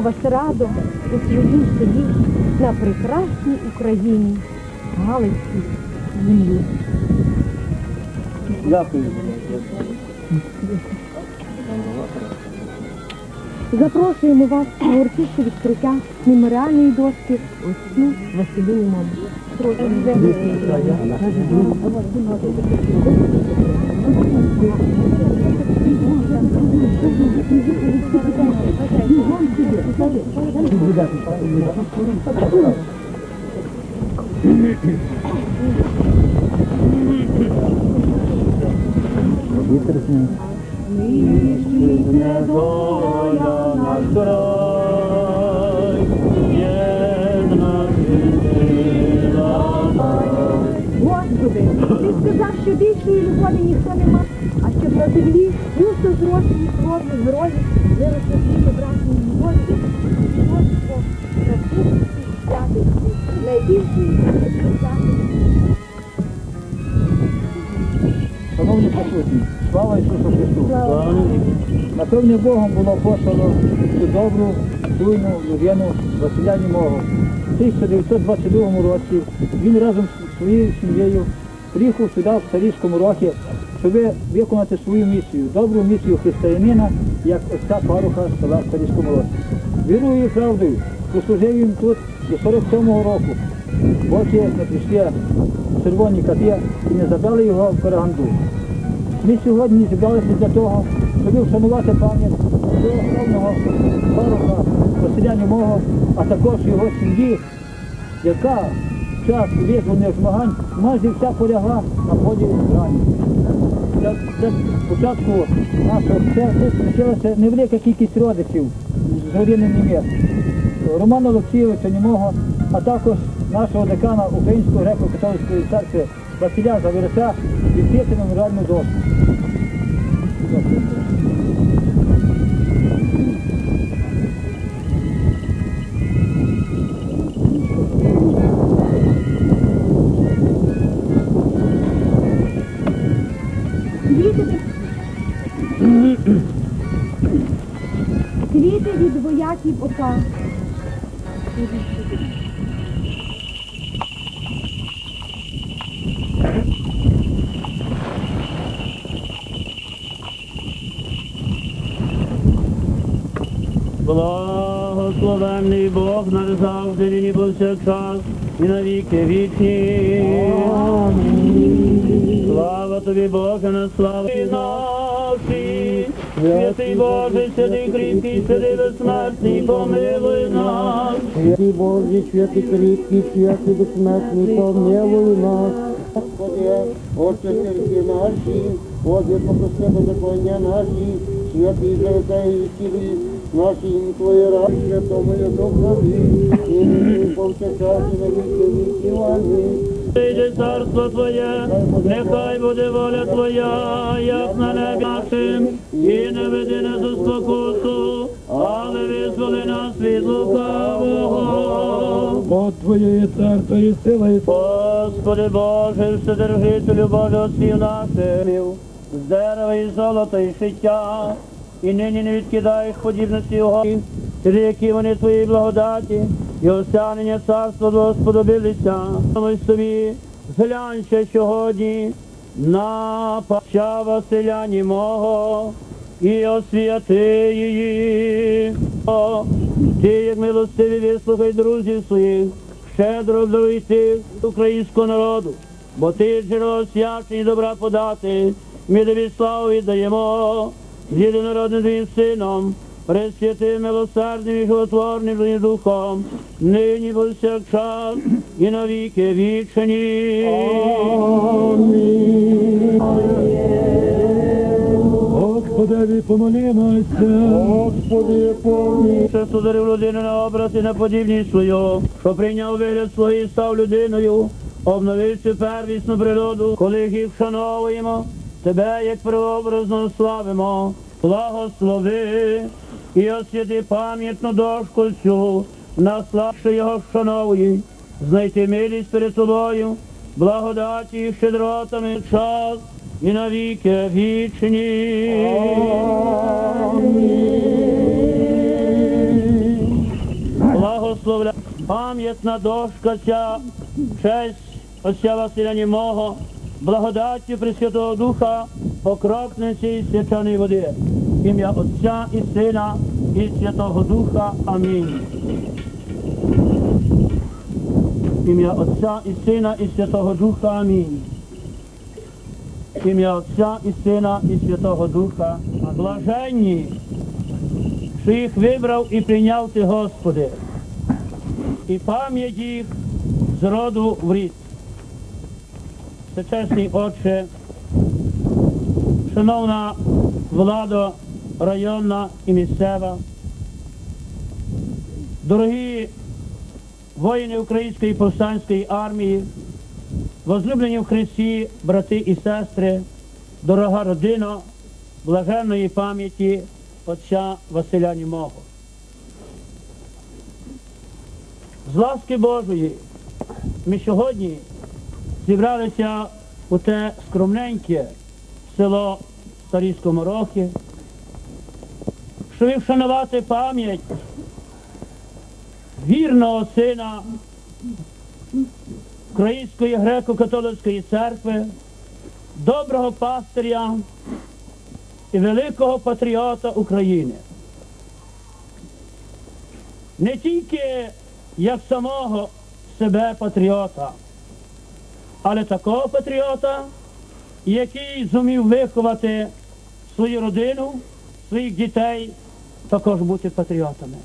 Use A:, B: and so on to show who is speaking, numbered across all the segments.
A: вас радо у своїм селі на прекрасній Україні, Галицькій землі.
B: Дякую.
A: Запрошуємо вас на урочисте відкриття меморіальної дошки отцю Василю Немому.
B: Доля наш край, єдна сила.
A: Господи, ти сказав, що більшої любові ніхто не має, а щоб на землі густо зрослі славні герої виросли світло брачної любові.
B: Шановні присутні, слава Ісусу Христу! Напевне Богом було послано цю добру, чуйну людину Василя Німого. В 1922 році він разом з своєю сім'єю приїхав сюди, в Царівському році, щоб виконати свою місію, добру місію християнина, як отця паруха села в Царівському році. Вірою і правдою, прослужив він тут до 47-го року, поки не прийшли червоні кати і не забрали його в Караганду. Ми сьогодні зібралися для того, щоб вшанувати пам'ять свого славного паруха Василя Німого, а також його сім'ї, яка в час визвольних змагань майже вся полягла на полі рані. Для, для початку нашого це почалася невелика кількість родичів з родини Німець. Романа Олексійовича Німого, а також нашого декана Української греко-католицької церкви Василя Завірця відкрити меморіальну дошку.
A: Квіти від вояків ока.
C: Благословенний Бог наш завжди, нині повсякчас і на віки вічні. Слава тобі, Боже, на славу наші. Святий Боже, святий кріпкий, святий безсмертний, помилуй нас.
D: Святий Боже, святий кріпкий, святий безсмертний, помилуй нас. Господи, Отче церкви наші, Отче, попроси беззаконня наші, святий цілі, наші раді, святому і духові, і нині повсякчас і на віки віки. Амінь.
C: Прийде царство Твоє, нехай буде воля Твоя, як на небі нашим, і не веди нас у спокусу, але визволи нас від лукавого.
B: Бо Твоє царство і сила і
C: Господи Боже, вседержителю Боже отців наших, з дерева і золота і життя, і нині не відкидаєш подібності його, через які вони твої благодаті, і осягнення царства Твого сподобилися. Молись тобі, зглянь ще сьогодні на пача Василя Німого і освяти її. О, Ти, як милостивий, вислухай друзів своїх, щедро обдаруйти українського народу, бо ти джерело свячень добра подати, ми тобі славу віддаємо з єдинородним твоїм сином, пресвятим, милосердним і животворним твоїм духом, нині повсякчас і навіки вічні.
B: Господи, помолімося.
D: Господи, помилуй.
C: Що створив людину на образ і на подібність свою, що прийняв вигляд свої, став людиною, обновивши первісну природу, коли їх вшановуємо, тебе як преобразно славимо, благослови. І освяти пам'ятну дошку цю, наславши його вшановує, знайти милість перед тобою, благодаті і щедротами час і навіки вічні. Благословля пам'ятна дошка ця, честь Отця Василя Німого, благодаттю Пресвятого Духа, покропниці і свячаної води. Ім'я Отця і Сина і Святого Духа. Амінь. Ім'я Отця і Сина і Святого Духа. Амінь. Ім'я Отця і Сина і Святого Духа. Блаженні, що їх вибрав і прийняв ти, Господи, і пам'ять їх з роду в рід. Всечесний Отче, шановна влада районна і місцева, дорогі воїни Української повстанської армії, возлюблені в Христі, брати і сестри, дорога родина, блаженної пам'яті отця Василя Німого. З ласки Божої ми сьогодні зібралися у те скромненьке село Старі Скоморохи, щоб вшанувати пам'ять вірного сина Української греко-католицької церкви, доброго пастиря і великого патріота України. Не тільки як самого себе патріота, але такого патріота, який зумів виховати свою родину, своїх дітей, також бути патріотами.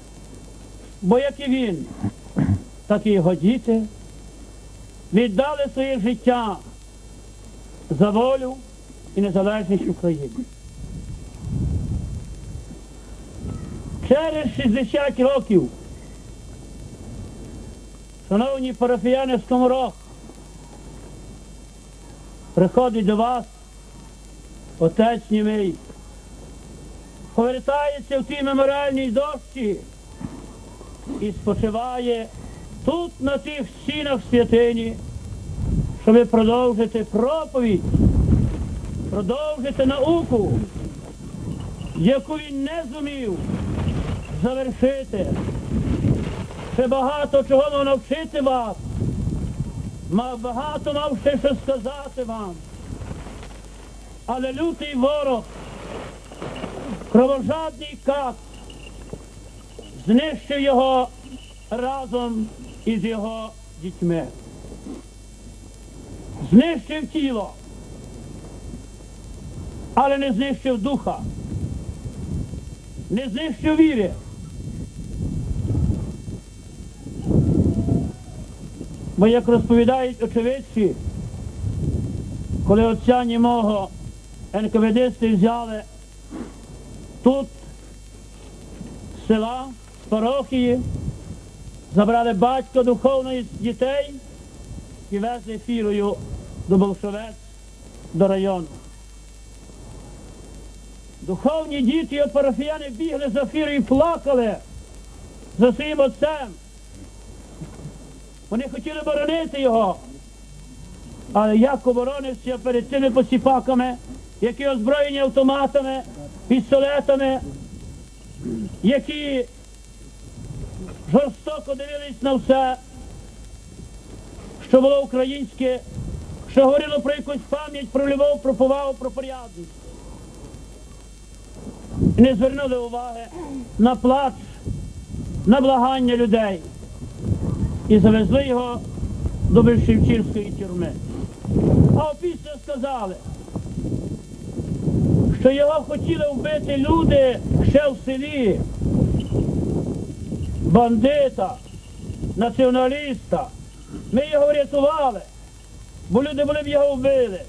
C: Бо як і він, так і його діти віддали своє життя за волю і незалежність України. Через 60 років, шановні парафіяни Скоморох, приходить до вас отець німий, повертається в тій меморіальній дощі і спочиває тут, на тих стінах святині, щоб продовжити проповідь, продовжити науку, яку він не зумів завершити. Ще багато чого навчити вас. Мав багато мав ще що сказати вам. Але лютий ворог, кровожадний кат, знищив його разом із його дітьми. Знищив тіло, але не знищив духа, не знищив віри. Бо як розповідають очевидці, коли отця німого НКВДсти взяли тут з села, парохії, забрали батька духовної дітей і везли фірою до Болшовець, до району. Духовні діти і парафіяни бігли за фірою і плакали за своїм отцем. Вони хотіли боронити його. Але як оборонився перед цими посіпаками, які озброєні автоматами, пістолетами, які жорстоко дивились на все, що було українське, що говорило про якусь пам'ять, про любов, про повагу, про порядність. І не звернули уваги на плач, на благання людей і завезли його до Бельшівчинської тюрми. А опісля сказали, що його хотіли вбити люди ще в селі, бандита, націоналіста. Ми його врятували, бо люди були б його вбили.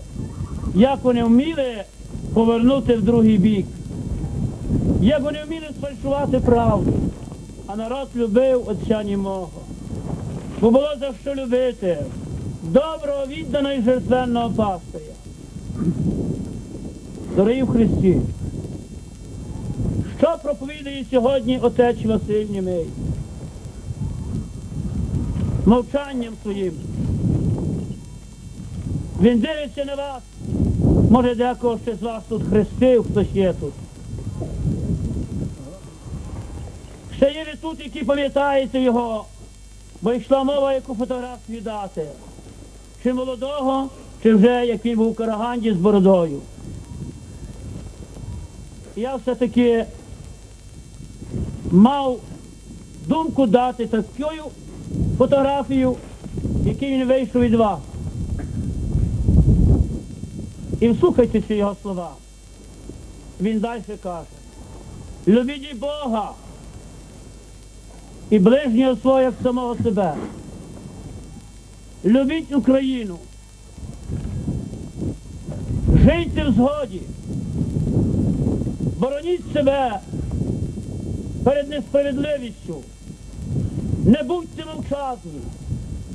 C: Як вони вміли повернути в другий бік, як вони вміли сфальшувати правду, а народ любив отця німого бо було за що любити доброго, відданого і жертвенного пастиря. Дорогі в Христі, що проповідує сьогодні отець Василь Німей? Мовчанням своїм. Він дивиться на вас Може, декого ще з вас тут хрестив, хтось є тут. Ще є ви тут, які пам'ятаєте його, бо йшла мова, яку фотографію дати. Чи молодого, чи вже як він був у Караганді з бородою. Я все-таки мав думку дати таку фотографію, який він вийшов від вас. І вслухайтеся його слова. Він далі каже. Любіть Бога і ближнього свого як самого себе. Любіть Україну. Жийте в згоді. Бороніть себе перед несправедливістю. Не будьте мовчазні.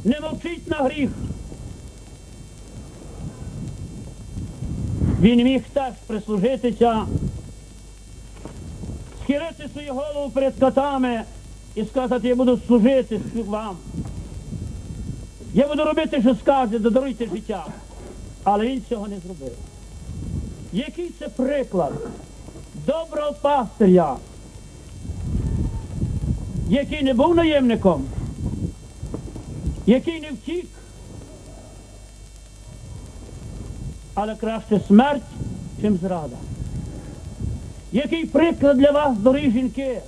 C: Не мовчіть на гріх. Він міг теж прислужитися, схилити свою голову перед котами і сказати, я буду служити вам. Я буду робити, що скаже, додаруйте життя. Але він цього не зробив. Який це приклад доброго пастиря, який не був наємником, який не втік, але краще смерть, чим зрада. Який приклад для вас, дорогі жінки,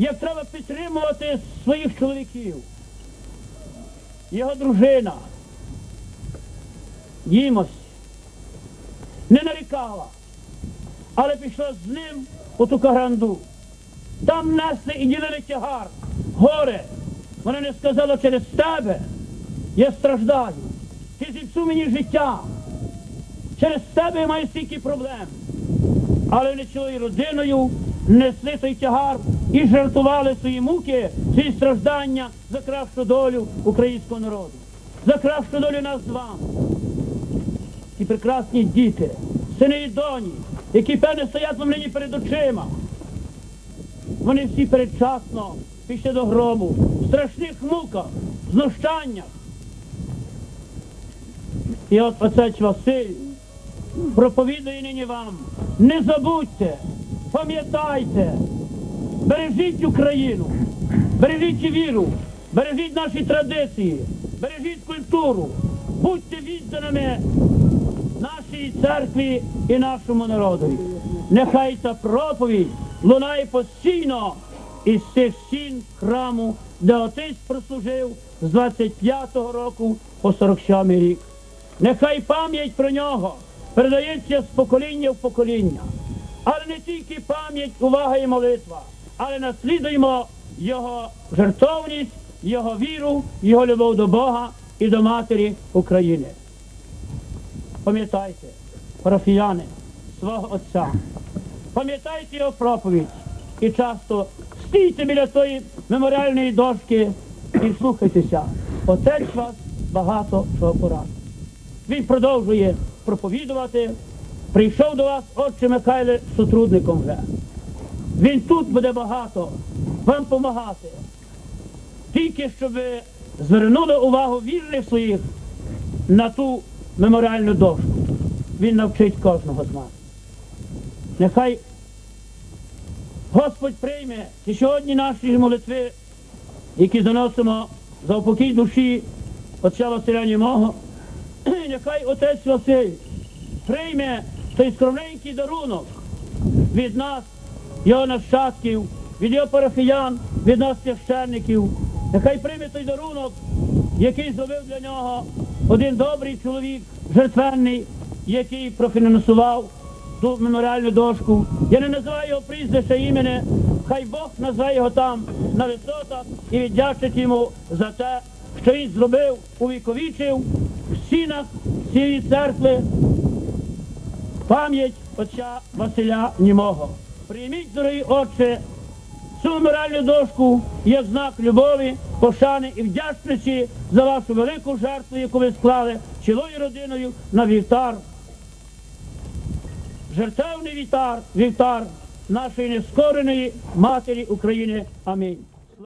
C: як треба підтримувати своїх чоловіків, його дружина, їмось, не нарікала, але пішла з ним у ту каранду. Там несли і ділили тягар, горе. Вона не сказала через тебе, я страждаю. Ти зіпсув мені життя. Через тебе я маю стільки проблем. Але вони цією родиною несли той тягар і жартували свої муки, свої страждання за кращу долю українського народу, за кращу долю нас з вами. І прекрасні діти, сини і доні, які певне стоять вам нині перед очима. Вони всі передчасно пішли до гробу, в страшних муках, знущаннях. І от отець Василь проповідує нині вам. Не забудьте, пам'ятайте, бережіть Україну, бережіть віру, бережіть наші традиції, бережіть культуру, будьте відданими нашій церкві і нашому народові. Нехай ця проповідь лунає постійно із цих стін храму, де отець прослужив з 25-го року по 47 рік. Нехай пам'ять про нього передається з покоління в покоління. Але не тільки пам'ять, увага і молитва, але наслідуємо його жертовність, його віру, його любов до Бога і до Матері України. Пам'ятайте, парафіяни, свого Отця. Пам'ятайте його проповідь і часто стійте біля тої меморіальної дошки і слухайтеся. Отець вас багато чого порадить. Він продовжує проповідувати. Прийшов до вас, отче Михайле, сотрудником вже. Він тут буде багато вам допомагати. Тільки щоб ви звернули увагу вірних своїх на ту меморіальну дошку. Він навчить кожного з нас. Нехай Господь прийме ці сьогодні наші молитви, які заносимо за упокій душі отця Василя Німого. Нехай отець Василь прийме той скромненький дарунок від нас, його нащадків, від його парафіян, від нас священників. Нехай прийме той дарунок, який зробив для нього один добрий чоловік, жертвенний, який профінансував ту меморіальну дошку. Я не називаю його прізвище імені, хай Бог назве його там на висотах і віддячить йому за те, що він зробив, увіковічив в стінах цієї церкви пам'ять отця Василя Німого. Прийміть, дорогі отче, цю моральну дошку як знак любові, пошани і вдячності за вашу велику жертву, яку ви склали цілою родиною на вівтар. Жертовний вівтар, вівтар нашої нескореної матері України. Амінь.